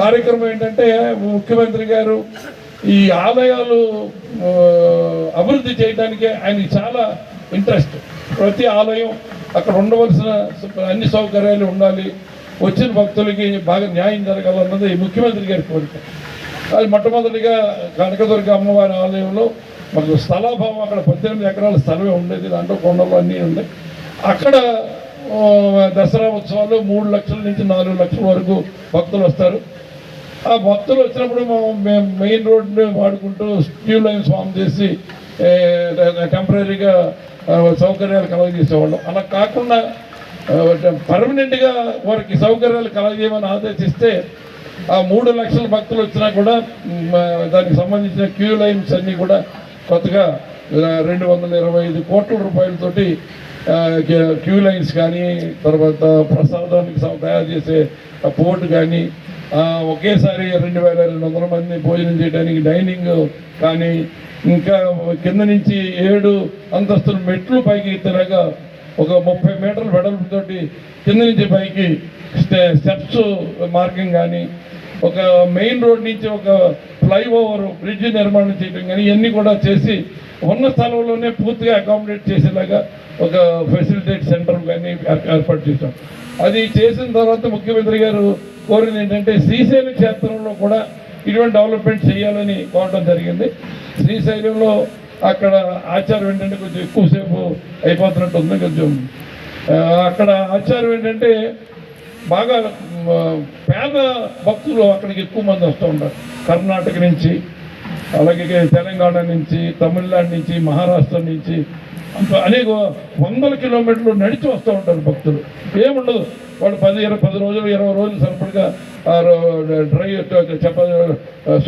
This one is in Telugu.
కార్యక్రమం ఏంటంటే ముఖ్యమంత్రి గారు ఈ ఆలయాలు అభివృద్ధి చేయడానికి ఆయన చాలా ఇంట్రెస్ట్. ప్రతి ఆలయం అక్కడ ఉండవలసిన అన్ని సౌకర్యాలు ఉండాలి. వచ్చిన భక్తులకి బాగా న్యాయం జరగాలన్నది ముఖ్యమంత్రి గారి కోరిక. అది మొట్టమొదటిగా కనకదుర్గ అమ్మవారి ఆలయంలో మాకు స్థలాభావం అక్కడ పద్దెనిమిది ఎకరాల స్థలమే ఉండేది. దాంట్లో కొండలు అన్నీ ఉన్నాయి అక్కడ దసరా ఉత్సవాలు మూడు లక్షల నుంచి నాలుగు లక్షల వరకు భక్తులు వస్తారు. ఆ భక్తులు వచ్చినప్పుడు మేము మెయిన్ రోడ్ని వాడుకుంటూ క్యూ లైన్స్ ఫామ్ చేసి టెంపరీగా సౌకర్యాలు కలగజేసేవాళ్ళం. అలా కాకుండా పర్మనెంట్గా వారికి సౌకర్యాలు కలగజేయమని ఆదేశిస్తే ఆ మూడు లక్షల భక్తులు వచ్చినా కూడా దానికి సంబంధించిన క్యూ లైన్స్ అన్నీ కూడా కొత్తగా రెండు వందల ఇరవై ఐదు కోట్ల రూపాయలతోటి క్యూ- లైన్స్ కానీ తర్వాత ప్రసాదానికి తయారు చేసే పోర్టు కానీ ఒకేసారి రెండు వేల రెండు వందల మంది భోజనం చేయడానికి డైనింగ్ కానీ ఇంకా కింద నుంచి ఏడు అంతస్తుల మెట్లు పైకి ఎత్తినాక ఒక ముప్పై మీటర్ల వెడల్పుతోటి కింద నుంచి పైకి స్టెప్స్ మార్గం కానీ ఒక మెయిన్ రోడ్ నుంచి ఒక ఫ్లైఓవర్ బ్రిడ్జ్ నిర్మాణం చేయడం కానీ ఇవన్నీ కూడా చేసి ఉన్న స్థలంలోనే పూర్తిగా అకామిడేట్ చేసేలాగా ఒక ఫెసిలిటేట్ సెంటర్ కానీ ఏర్పాటు చేశాం. అది చేసిన తర్వాత ముఖ్యమంత్రి గారు కోరింది ఏంటంటే శ్రీశైలం క్షేత్రంలో కూడా ఇటువంటి డెవలప్మెంట్ చేయాలని కోరడం జరిగింది. శ్రీశైలంలో అక్కడ ఆచారం ఏంటంటే కొంచెం ఎక్కువసేపు అయిపోతున్నట్టు ఉంది. కొంచెం అక్కడ ఆచారం ఏంటంటే బాగా పేద భక్తులు అక్కడికి ఎక్కువ మంది వస్తూ ఉంటారు. కర్ణాటక నుంచి అలాగే తెలంగాణ నుంచి తమిళనాడు నుంచి మహారాష్ట్ర నుంచి అనేక వందల కిలోమీటర్లు నడిచి వస్తూ ఉంటారు భక్తులు. ఏముండదు వాళ్ళు పది ఇరవై పది రోజులు ఇరవై రోజులు సరిపడగా డ్రై చెప్ప